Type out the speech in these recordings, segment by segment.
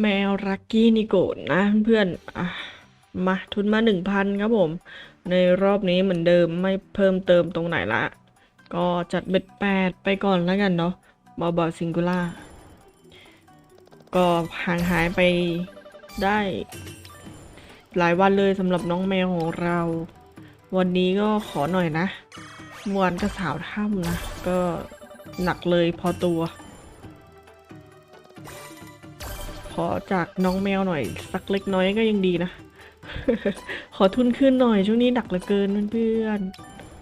แมวรักกี้นิโกะนะเพื่อนๆอะมาทุนมาหนึ่งพันครับผม ในรอบนี้เหมือนเดิมไม่เพิ่มเติมตรงไหนละ ก็จัดเบ็ดแปดไปก่อนแล้วกันเนาะบาบาซิงคูล่า ก็ห่างหายไปได้ หลายวันเลยสำหรับน้องแมวของเรา วันนี้ก็ขอหน่อยนะมวานก็สาวถ้ำนะ ก็หนักเลยพอตัว อจากน้องแมวหน่อย สักเล็กน้อยก็ยังดีนะ ขอทุนขึ้นหน่อยช่วงนี้หนักเหลือเกินเพื่อน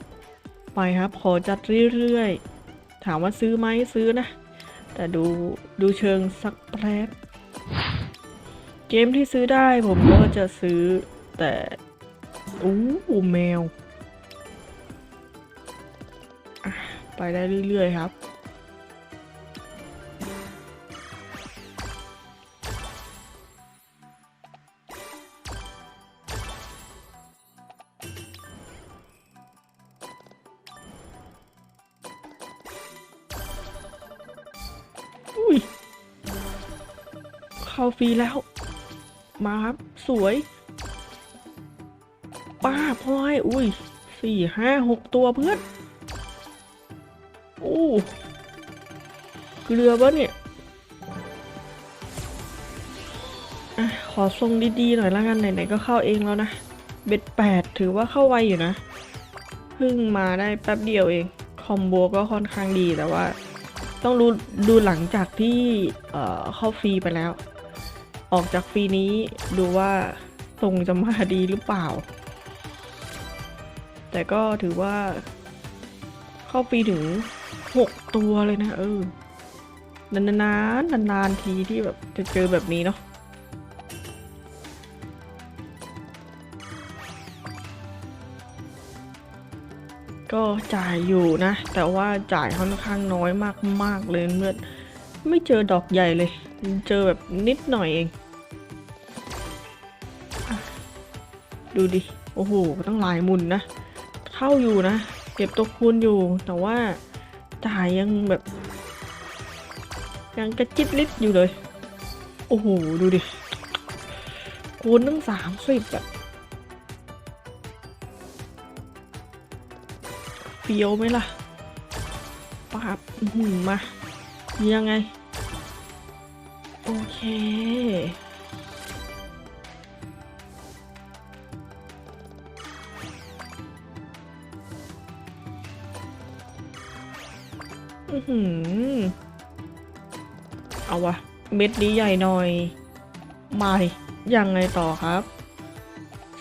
ๆไปครับ ขอจัดเรื่อยๆ ถามว่าซื้อไหมซื้อนะ แต่ดูดูเชิงสักแป๊บเกมที่ซื้อได้ผมก็จะซื้อแต่อู้แมว ไปได้เรื่อยๆครับ เข้าฟรีแล้ว มาครับสวย ป้าพลอยอุ้ยสี่ห้าหกตัวเพื่อนโอ้เกลือปะเนี่ยอขอทรงดีๆหน่อยละกันไหนๆก็เข้าเองแล้วนะ เบ็ดแปดถือว่าเข้าไวอยู่นะเพิ่งมาได้แป๊บเดียวเอง คอมโบก็ค่อนข้างดีแต่ว่า ต้องดูดูหลังจากที่เข้าฟรีไปแล้ว ออกจากฟีนี้ดูว่าทรงจะมาดีหรือเปล่า แต่ก็ถือว่า เข้าฟีถึงหกตัวเลยนะเออนานๆนานๆทีที่แบบจะเจอแบบนี้เนาะก็จ่ายอยู่นะ แต่ว่าจ่ายค่อนข้างน้อยมากๆเลยเมื่อไม่เจอดอกใหญ่เลย เจอแบบนิดหน่อยเอง ดูดิ โอ้โหตั้งหลายหมุนนะ เข้าอยู่นะ เก็บตัวคูณอยู่ แต่ว่าจ่ายยังแบบ ยังกระจิบลิดอยู่เลย โอ้โห ดูดิ คูณตั้งสามสิบอะเฟี้ยวไหมล่ะปาบอื้อหือมา ยังไง โอเค เอาวะเม็ดนี้ใหญ่หน่อย มาดิยังไงต่อครับ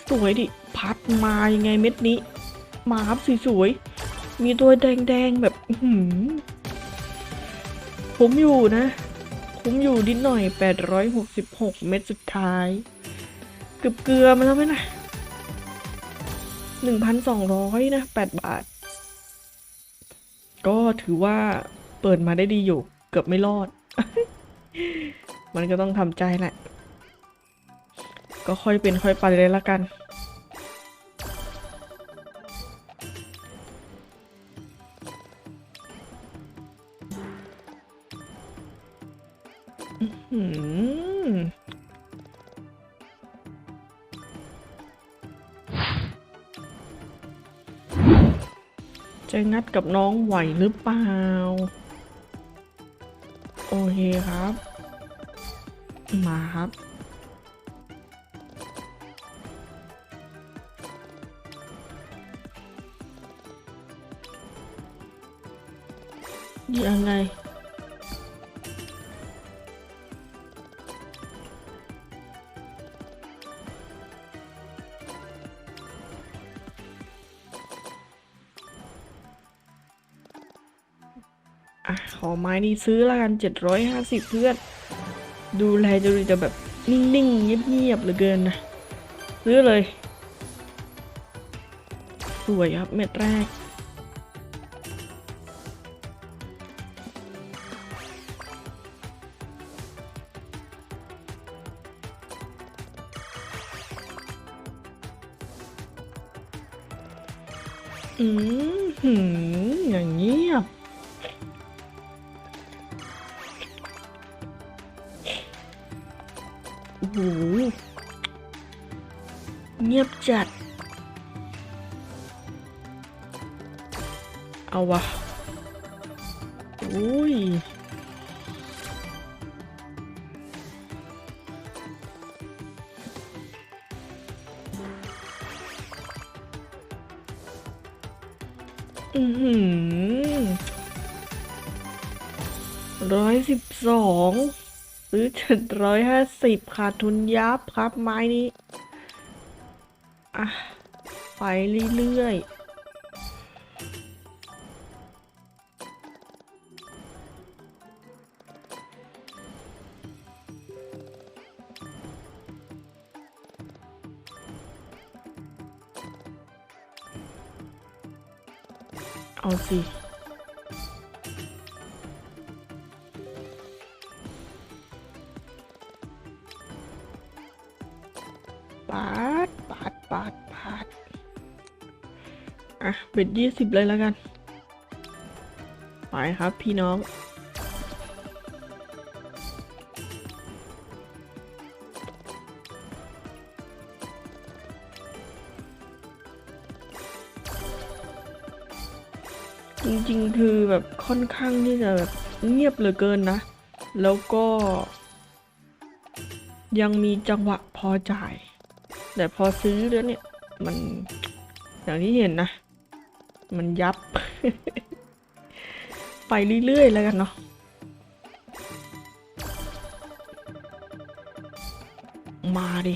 สวยดิ พัดมายังไงเม็ดนี้ มาครับสวยๆมีตัวแดงๆแบบอื้อหือผมอยู่นะผคุ้มอยู่นิดหน่อย 866 เม็ดสุดท้าย เกือบเกลือมาแล้วไหมนะ 1,200 นะ 8 บาท ก็ถือว่าเปิดมาได้ดีอยู่ เกือบไม่รอด มันก็ต้องทำใจแหละ ก็ค่อยเป็นค่อยไปเลยละกัน จะงัดกับน้องไหวหรือเปล่า โอเคครับ มาครับ ยังไง ขอไม้นี้ซื้อละกันเจ็ดร้อยห้าสิบเพื่อน ดูแลจะดูจะแบบนิ่งๆ เงียบๆเหลือเกินนะ ซื้อเลย สวยครับเม็ดแรก อืมหืมอย่างเงียบ จัด เอาวะอุ้ยอือหือร้อยสิบสองซื้อเจ็ดร้อยห้าสิบขาดทุนยับครับไม้นี้ เรื่อยๆเอาสิ เบ็ดยี่สิบเลยแล้วกัน ไปครับพี่น้องจริงๆ คือแบบค่อนข้างที่จะแบบเงียบเหลือเกินนะ แล้วก็ ยังมีจังหวะพอจ่าย แต่พอซื้อแล้วเนี่ย มันอย่างที่เห็นนะ มันยับ ไปเรื่อยๆแล้วกันเนาะมาดิ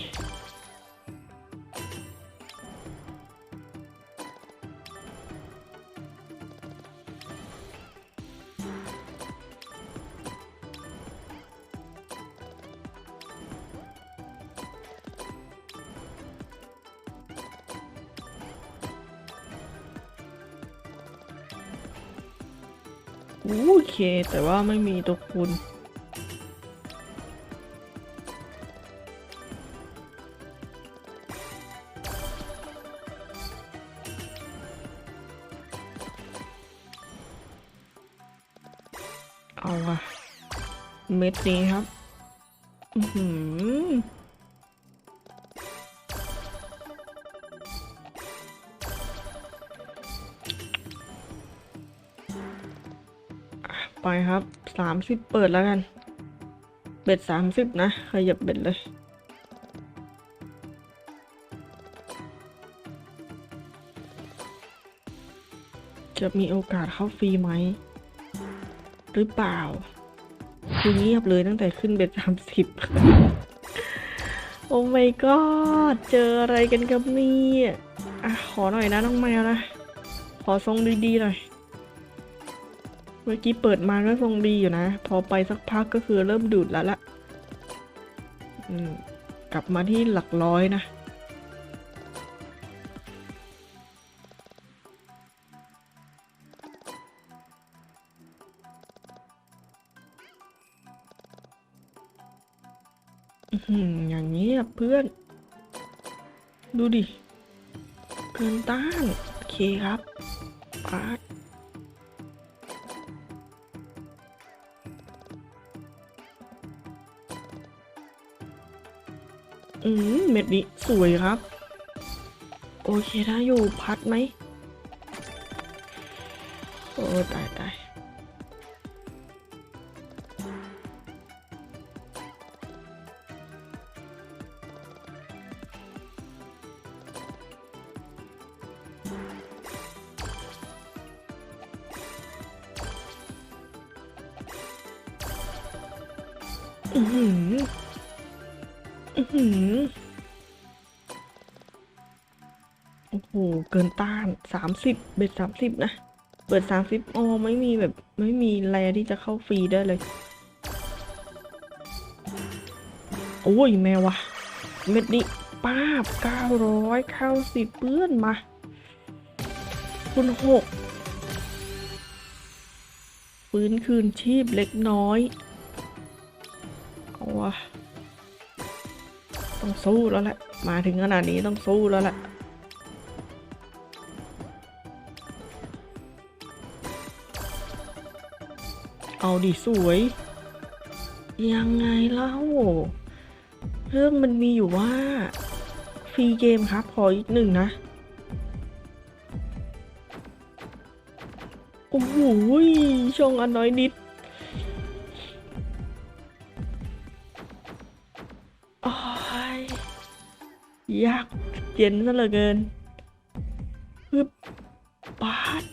โอเค แต่ว่าไม่มีตัวคูณเอาอะเม็ดนี้ครับ อือหือ ครับสามสิบเปิดแล้วกัน เบ็ดสามสิบนะขยับเบ็ดเลย จะมีโอกาสเข้าฟรีไหม หรือเปล่า คือเงียบเลยตั้งแต่ขึ้นเบ็ดสามสิบโอ้ my god เจออะไรกันครับนี่อะขอหน่อยนะน้องแมวนะ ขอทรงดีๆหน่อย มื่อกี้เปิดมาก็ทรงดีอยู่นะ พอไปสักพักก็คือเริ่มดูดแล้วละกลับมาที่หลักร้อยนะอย่างนี้เพื่อน ดูดิ เกินต้าน โอเคครับปาด อืมเม็ดนี้สวยครับ โอเคถ้าอยู่พัดไหมโอ้ตายตายอือ หือโอ้โห เกินต้านสามสิบเบ็ดสามสิบนะ เปิดสามสิบอ๋อไม่มีแบบ ไม่มีแรที่จะเข้าฟรีได้เลย โอ้ย แมววะ เม็ดนี้ป้าบเก้าร้อยเข้าสิบเปื้อนมา คุณหกฟื้นคืนชีพเล็กน้อย เอาวะ ต้องสู้แล้วแหละ มาถึงขนาดนี้ต้องสู้แล้วแหละเอาดิสวย ยังไงเล่าเรื่องมันมีอยู่ว่า ฟรีเกมครับ ขออีกหนึ่งนะ โอ้โหช่องอันน้อยนิด เย็นซะเหลือเกินฮึบปาด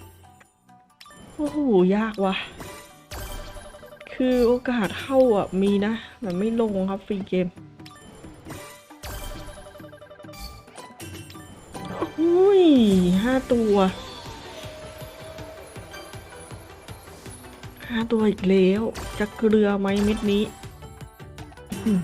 โอ้โห ยากว่ะ คือโอกาสเข้าอะ มีนะ แต่ไม่ลงครับฟรีเกมอุ้ยห้าตัวห้าตัวอีกแล้ว จะเกลือไหมเม็ดนี้ อื้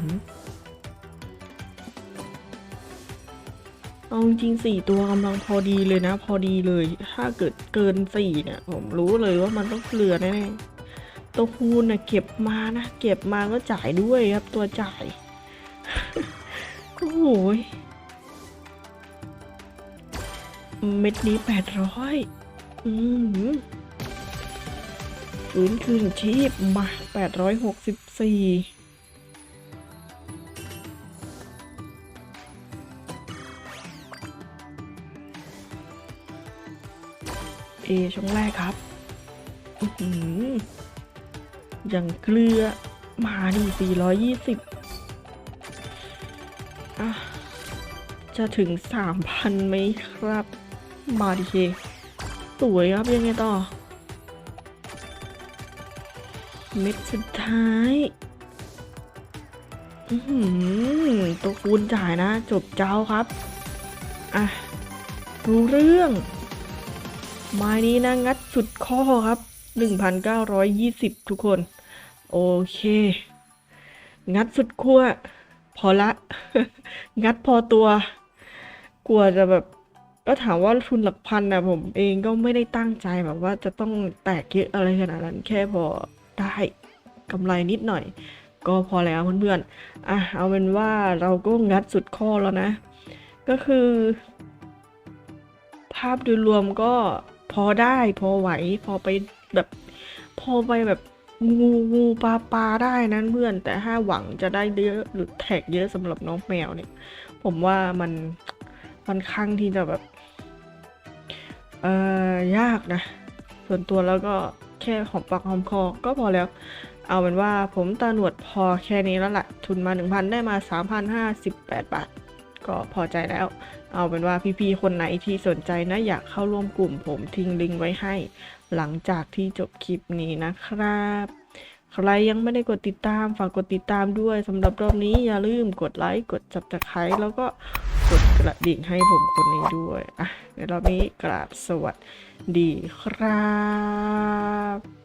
จริงสี่ตัวกำลังพอดีเลยนะ พอดีเลย ถ้าเกิดเกินสี่เนี่ย ผมรู้เลยว่ามันต้องเกลือแน่ๆตัวคูณน่ะเก็บมานะเก็บมาก็จ่ายด้วยครับ ตัวจ่ายโอ้โหยเม็ดนี้แปดร้อยอืมฟื้นคืนชีพมาแปดร้อยหกสิบสี่ ช่องแรกครับอย่างเกลือมาดิ420อะจะถึง 3,000ไหมครับ มาดิเค สวยครับยังไงต่อ เม็ดสุดท้ายตัวคูณจ่ายนะ จบเจ้าครับ อะ รู้เรื่อง ไม้นี้นะงัดสุดข้อครับ 1,920 ทุกคน โอเค งัดสุดขั้ว พอละ งัดพอตัว กลัวจะแบบ ก็ถามว่าทุนหลักพันนะผมเองก็ไม่ได้ตั้งใจแบบว่าจะต้องแตกเยอะอะไรขนาดนั้น แค่พอได้กำไรนิดหน่อย ก็พอแล้วเพื่อนๆ อะเอาเป็นว่าเราก็งัดสุดข้อแล้วนะ ก็คือภาพโดยรวมก็ พอได้พอไหว พอไปแบบพอไปแบบงูงูปลาปลาได้นั้นเพื่อนแต่ถ้าหวังจะได้เยอะหรือแท็กเยอะสำหรับน้องแมวเนี่ย ผมว่ามันค่อนข้างที่จะแบบเอ่อยากนะ ส่วนตัวแล้วก็แค่หอมปากหอมคอก็พอแล้ว เอาเป็นว่าผมตาหนวดพอแค่นี้แล้วแหละทุนมา 1,000 ได้มา 3,058 บาท ก็พอใจแล้ว เอาเป็นว่าพี่ๆคนไหนที่สนใจนะอยากเข้าร่วมกลุ่มผมทิ้งลิงก์ไว้ให้ หลังจากที่จบคลิปนี้นะครับ ใครยังไม่ได้กดติดตามฝากกดติดตามด้วยสำหรับรอบนี้อย่าลืมกดไลค์กด subscribe แล้วก็กดกระดิ่งให้ผมคนนี้ด้วยอะในรอบนี้กราบสวัสดีครับ